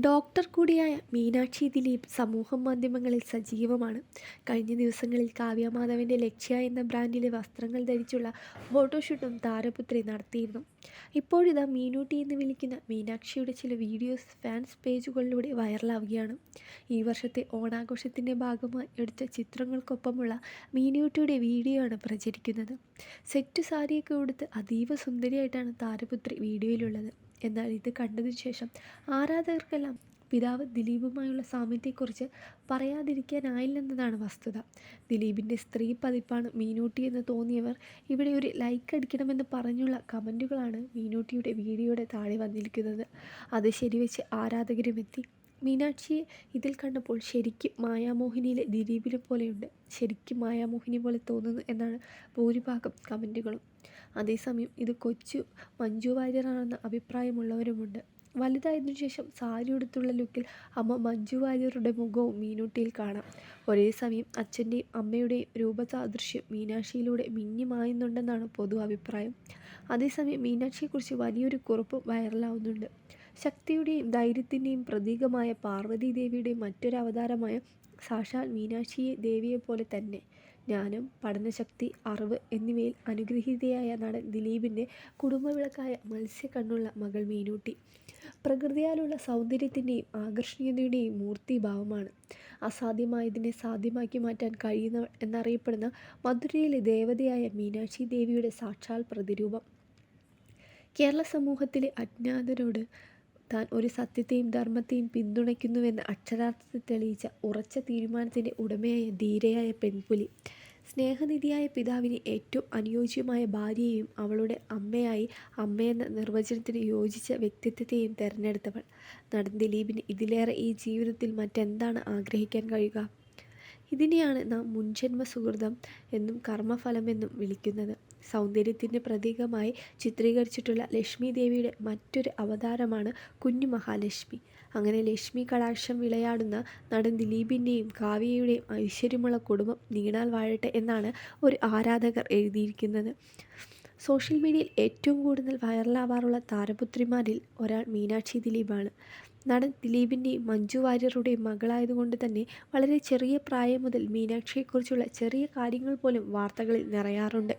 Doctor കൂടിയായ മീനാക്ഷി ദിലീപ് സമൂഹ മാധ്യമങ്ങളിൽ സജീവമാണ്. കഴിഞ്ഞ ദിവസങ്ങളിൽ കാവ്യ മാധവന്റെ ലക്ഷ്യ എന്ന ബ്രാൻഡിലെ വസ്ത്രങ്ങൾ ധരിച്ചുള്ള ഫോട്ടോഷൂട്ടും താരപുത്രി നടത്തിയിരുന്നു. ഇപ്പോഴിതാ മീനൂട്ടി എന്ന് വിളിക്കുന്ന മീനാക്ഷിയുടെ ചില വീഡിയോസ് ഫാൻസ് പേജുകളിലൂടെ വൈറലാവുകയാണ്. ഈ വർഷത്തെ ഓണാഘോഷത്തിന്റെ ഭാഗമായി എടുത്ത ചിത്രങ്ങൾക്കൊപ്പമുള്ള മീനൂട്ടിയുടെ വീഡിയോ ആണ് പ്രചരിക്കുന്നത്. സെറ്റ് സാരിയൊക്കെ ഉടുത്ത് അതീവ സുന്ദരിയായിട്ടാണ് താരപുത്രി വീഡിയോയിലുള്ളത്. എന്നാൽ ഇത് കണ്ടതിനു ശേഷം ആരാധകർക്കെല്ലാം പിതാവ് ദിലീപുമായുള്ള സാമ്യത്തെക്കുറിച്ച് പറയാതിരിക്കാനായില്ലെന്നതാണ് വസ്തുത. ദിലീപിന്റെ സ്ത്രീ പതിപ്പാണ് മീനൂട്ടി എന്ന് തോന്നിയവർ ഇവിടെ ഒരു ലൈക്ക് അടിക്കണമെന്ന് പറഞ്ഞുള്ള കമന്റുകളാണ് മീനൂട്ടിയുടെ വീഡിയോയുടെ താഴെ വന്നിരിക്കുന്നത്. അത് ശരിവെച്ച് ആരാധകരും എത്തി മീനാക്ഷിയെ ഇതിൽ കണ്ടപ്പോൾ ശരിക്കും മായാമോഹിനിയിലെ ദിലീപിനെ പോലെയുണ്ട്. ശരിക്കും മായാമോഹിനി പോലെ തോന്നുന്നു എന്നാണ് ഭൂരിഭാഗം കമന്റുകളും. അതേസമയം ഇത് കൊച്ചു മഞ്ജു വാര്യറാണെന്ന അഭിപ്രായമുള്ളവരുമുണ്ട്. വലുതായതിനു ശേഷം സാരി ഉടുത്തുള്ള ലുക്കിൽ അമ്മ മഞ്ജു വാര്യറുടെ മുഖവും മീനൂട്ടിയിൽ കാണാം. ഒരേ സമയം അച്ഛന്റെയും അമ്മയുടെയും രൂപസാദൃശ്യം മീനാക്ഷിയിലൂടെ മിന്നിമായുന്നുണ്ടെന്നാണ് പൊതു അഭിപ്രായം അതേസമയം മീനാക്ഷിയെക്കുറിച്ച് വലിയൊരു കുറിപ്പ് വൈറലാവുന്നുണ്ട്. ശക്തിയുടെയും ധൈര്യത്തിന്റെയും പ്രതീകമായ പാർവതി ദേവിയുടെ മറ്റൊരു അവതാരമായ സാക്ഷാൽ മീനാക്ഷി ദേവിയെ പോലെ തന്നെ ജ്ഞാനം പഠനശക്തി അറിവ് എന്നിവയിൽ അനുഗ്രഹീതയായ നടൻ ദിലീപിന്റെ കുടുംബവിളക്കായ മത്സ്യക്കണ്ണുള്ള മകൾ മീനൂട്ടി. പ്രകൃതിയാലുള്ള സൗന്ദര്യത്തിന്റെയും ആകർഷണീയതയുടെയും മൂർത്തിഭാവമാണ്. അസാധ്യമായതിനെ സാധ്യമാക്കി മാറ്റാൻ കഴിയുന്നവൾ എന്നറിയപ്പെടുന്ന മധുരയിലെ ദേവതയായ മീനാക്ഷി ദേവിയുടെ സാക്ഷാൽ പ്രതിരൂപം. കേരള സമൂഹത്തിലെ അജ്ഞാതരോട് താൻ ഒരു സത്യത്തെയും ധർമ്മത്തെയും പിന്തുണയ്ക്കുന്നുവെന്ന് അക്ഷരാർത്ഥത്തിൽ തെളിയിച്ച ഉറച്ച തീരുമാനത്തിന്റെ ഉടമയായ ധീരയായ പെൺപുലി. സ്നേഹനിധിയായ പിതാവിന് ഏറ്റവും അനുയോജ്യമായ ഭാര്യയെയും അവളുടെ അമ്മയായി അമ്മയെന്ന നിർവചനത്തിന് യോജിച്ച വ്യക്തിത്വത്തെയും തിരഞ്ഞെടുത്തവൾ. നടൻ ദിലീപിന് ഇതിലേറെ ഈ ജീവിതത്തിൽ മറ്റെന്താണ് ആഗ്രഹിക്കാൻ കഴിയുക? ഇതിനെയാണ് നാം മുൻജന്മ സുഹൃതം എന്നും കർമ്മഫലമെന്നും വിളിക്കുന്നത്. സൗന്ദര്യത്തിന്റെ പ്രതീകമായി ചിത്രീകരിച്ചിട്ടുള്ള ലക്ഷ്മി ദേവിയുടെ മറ്റൊരു അവതാരമാണ് കുഞ്ഞു മഹാലക്ഷ്മി. അങ്ങനെ ലക്ഷ്മി കടാക്ഷം വിളയാടുന്ന നടൻ ദിലീപിന്റെയും കാവ്യയുടെയും ഐശ്വര്യമുള്ള കുടുംബം നീണാൽ വാഴട്ടെ എന്നാണ് ഒരു ആരാധകർ എഴുതിയിരിക്കുന്നത്. സോഷ്യൽ മീഡിയയിൽ ഏറ്റവും കൂടുതൽ വൈറലാവാറുള്ള താരപുത്രിമാരിൽ ഒരാൾ മീനാക്ഷി ദിലീപാണ്. നടൻ ദിലീപിന്റെയും മഞ്ജു വാര്യറുടെയും മകളായതുകൊണ്ട് തന്നെ വളരെ ചെറിയ പ്രായം മുതൽ മീനാക്ഷിയെക്കുറിച്ചുള്ള ചെറിയ കാര്യങ്ങൾ പോലും വാർത്തകളിൽ നിറയാറുണ്ട്.